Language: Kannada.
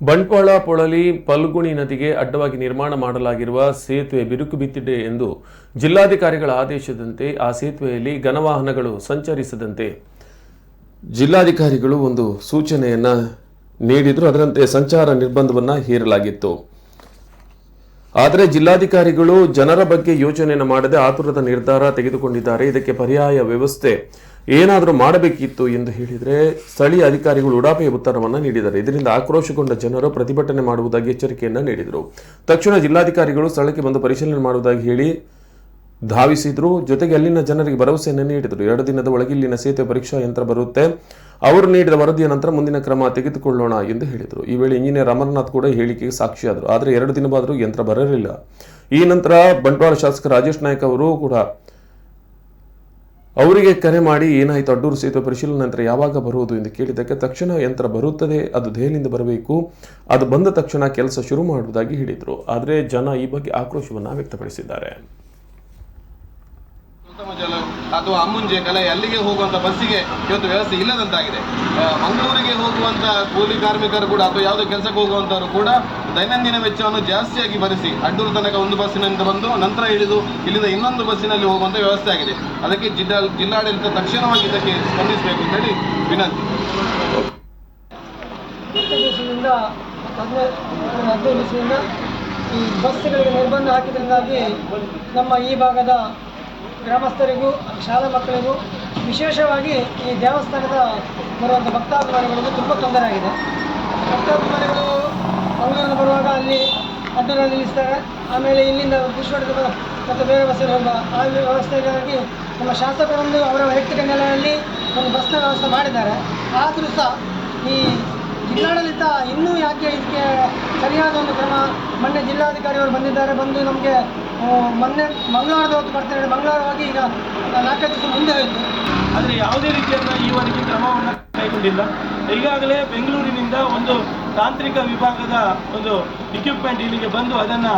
ಬಂಟ್ವಾಳ ಪೊಳಲಿ ಪಲ್ಗುಣಿ ನದಿಗೆ ಅಡ್ಡವಾಗಿ ನಿರ್ಮಾಣ ಮಾಡಲಾಗಿರುವ ಸೇತುವೆ ಬಿರುಕು ಬಿದ್ದಿದೆ ಎಂದು ಜಿಲ್ಲಾಧಿಕಾರಿಗಳ ಆದೇಶದಂತೆ ಆ ಸೇತುವೆಯಲ್ಲಿ ಘನವಾಹನಗಳು ಸಂಚರಿಸದಂತೆ ಜಿಲ್ಲಾಧಿಕಾರಿಗಳು ಒಂದು ಸೂಚನೆಯನ್ನ ನೀಡಿದ್ರು. ಅದರಂತೆ ಸಂಚಾರ ನಿರ್ಬಂಧವನ್ನ ಹೇರಲಾಗಿತ್ತು. ಆದರೆ ಜಿಲ್ಲಾಧಿಕಾರಿಗಳು ಜನರ ಬಗ್ಗೆ ಯೋಚನೆಯನ್ನು ಮಾಡದೆ ಆತುರದ ನಿರ್ಧಾರ ತೆಗೆದುಕೊಂಡಿದ್ದಾರೆ. ಇದಕ್ಕೆ ಪರ್ಯಾಯ ವ್ಯವಸ್ಥೆ ಏನಾದರೂ ಮಾಡಬೇಕಿತ್ತು ಎಂದು ಹೇಳಿದರೆ ಸ್ಥಳೀಯ ಅಧಿಕಾರಿಗಳು ಉಡಾಪೆಯ ಉತ್ತರವನ್ನು ನೀಡಿದ್ದಾರೆ. ಇದರಿಂದ ಆಕ್ರೋಶಗೊಂಡ ಜನರು ಪ್ರತಿಭಟನೆ ಮಾಡುವುದಾಗಿ ಎಚ್ಚರಿಕೆಯನ್ನು ನೀಡಿದರು. ತಕ್ಷಣ ಜಿಲ್ಲಾಧಿಕಾರಿಗಳು ಸ್ಥಳಕ್ಕೆ ಬಂದು ಪರಿಶೀಲನೆ ಮಾಡುವುದಾಗಿ ಹೇಳಿ ಧಾವಿಸಿದ್ರು. ಜೊತೆಗೆ ಅಲ್ಲಿನ ಜನರಿಗೆ ಭರವಸೆಯನ್ನು ನೀಡಿದರು. ಎರಡು ದಿನದ ಒಳಗೆ ಇಲ್ಲಿನ ಸೇತುವೆ ಪರೀಕ್ಷಾ ಯಂತ್ರ ಬರುತ್ತೆ. ಅವರು ನೀಡಿದ ವರದಿಯ ನಂತರ ಮುಂದಿನ ಕ್ರಮ ತೆಗೆದುಕೊಳ್ಳೋಣ ಎಂದು ಹೇಳಿದರು. ಈ ವೇಳೆ ಇಂಜಿನಿಯರ್ ಅಮರನಾಥ್ ಕೂಡ ಹೇಳಿಕೆಗೆ ಸಾಕ್ಷಿಯಾದರು. ಆದರೆ ಎರಡು ದಿನವಾದರೂ ಯಂತ್ರ ಬರಲಿಲ್ಲ. ಈ ನಂತರ ಬಂಟ್ವಾಳ ಶಾಸಕ ರಾಜೇಶ್ ನಾಯ್ಕ್ ಅವರು ಕೂಡ ಅವರಿಗೆ ಕರೆ ಮಾಡಿ ಏನಾಯಿತು, ಅಡ್ಡೂರು ಸೇತುವೆ ಪರಿಶೀಲನೆ ನಂತರ ಯಾವಾಗ ಬರುವುದು ಎಂದು ಕೇಳಿದ್ದಕ್ಕೆ ತಕ್ಷಣ ಯಂತ್ರ ಬರುತ್ತದೆ, ಅದು ದೆಹಲಿಯಿಂದ ಬರಬೇಕು. ಅದು ಬಂದ ತಕ್ಷಣ ಕೆಲಸ ಶುರು ಮಾಡುವುದಾಗಿ ಹೇಳಿದರು. ಆದರೆ ಜನ ಈ ಬಗ್ಗೆ ಆಕ್ರೋಶವನ್ನು ವ್ಯಕ್ತಪಡಿಸಿದ್ದಾರೆ. ಅಥವಾ ಅಮ್ಮುಂಜೆ ಕಲೆ, ಅಲ್ಲಿಗೆ ಹೋಗುವಂತ ಬಸ್ಸಿಗೆ ಇವತ್ತು ವ್ಯವಸ್ಥೆ ಇಲ್ಲದಂತಾಗಿದೆ. ಮಂಗಳೂರಿಗೆ ಹೋಗುವಂತ ಕೂಲಿ ಕಾರ್ಮಿಕರು ಕೂಡ ಅಥವಾ ಯಾವುದೇ ಕೆಲಸಕ್ಕೆ ಹೋಗುವಂತವರು ಕೂಡ ದೈನಂದಿನ ವೆಚ್ಚವನ್ನು ಜಾಸ್ತಿಯಾಗಿ ಭರಿಸಿ ಅಡ್ಡೂರು ತನಕ ಒಂದು ಬಸ್ಸಿನಿಂದ ಬಂದು ನಂತರ ಇಳಿದು ಇಲ್ಲಿಂದ ಇನ್ನೊಂದು ಬಸ್ಸಿನಲ್ಲಿ ಹೋಗುವಂತ ವ್ಯವಸ್ಥೆ ಆಗಿದೆ. ಅದಕ್ಕೆ ಜಿಲ್ಲಾ, ಜಿಲ್ಲಾಡಳಿತ ತಕ್ಷಣವಾಗಿ ಇದಕ್ಕೆ ಸ್ಪಂದಿಸಬೇಕು ಅಂತ ಹೇಳಿ ವಿನಂತಿ. ಈ ಬಸ್ಸುಗಳಿಗೆ ನಿರ್ಬಂಧ ಹಾಕಿದ್ರಿಂದಾಗಿ ನಮ್ಮ ಈ ಭಾಗದ ಗ್ರಾಮಸ್ಥರಿಗೂ, ಶಾಲಾ ಮಕ್ಕಳಿಗೂ ವಿಶೇಷವಾಗಿ ಈ ದೇವಸ್ಥಾನದ ಬರುವಂಥ ಭಕ್ತಾಭಿಮಾನಿಗಳಿಗೂ ತುಂಬ ತೊಂದರೆ ಆಗಿದೆ. ಅಡ್ಡರಲ್ಲಿ ನಿಲ್ಲಿಸ್ತಾರೆ ಆಮೇಲೆ ಇಲ್ಲಿಂದ ಕೃಷಿ ಮತ್ತು ಬೇರೆ ಬಸ್ಸಿನ ಹೋಗುವ ಆ ವ್ಯವಸ್ಥೆಗಾಗಿ ನಮ್ಮ ಶಾಸಕರೊಂದು ಅವರ ವೈಯಕ್ತಿಕ ನೆಲೆಯಲ್ಲಿ ಒಂದು ಬಸ್ನ ವ್ಯವಸ್ಥೆ ಮಾಡಿದ್ದಾರೆ. ಆದರೂ ಸಹ ಈ ಜಿಲ್ಲಾಡಳಿತ ಇನ್ನೂ ಯಾಕೆ ಇದಕ್ಕೆ ಸರಿಯಾದ ಒಂದು ಕ್ರಮ ಮೊನ್ನೆ ಜಿಲ್ಲಾಧಿಕಾರಿಯವರು ಬಂದಿದ್ದಾರೆ, ಬಂದು ನಮಗೆ ಮೊನ್ನೆ ಮಂಗಳವಾರದ ಹೊತ್ತು ಬರ್ತಾರೆ ಮಂಗಳವಾರವಾಗಿ ಮಂಗಳವಾರ ಈಗ ನಾಲ್ಕೈದು ದಿವಸ ಮುಂದೆ ಹೋಯಿತು ಆದರೆ ಯಾವುದೇ ರೀತಿಯಾದ ಈವರೆಗೆ ಕ್ರಮವನ್ನು ಕೈಗೊಂಡಿಲ್ಲ. ಈಗಾಗಲೇ ಬೆಂಗಳೂರಿನಿಂದ ಒಂದು ತಾಂತ್ರಿಕ ವಿಭಾಗದ ಒಂದು ಇಕ್ವಿಪ್ಮೆಂಟ್ ಇಲ್ಲಿಗೆ ಬಂದು ಅದನ್ನು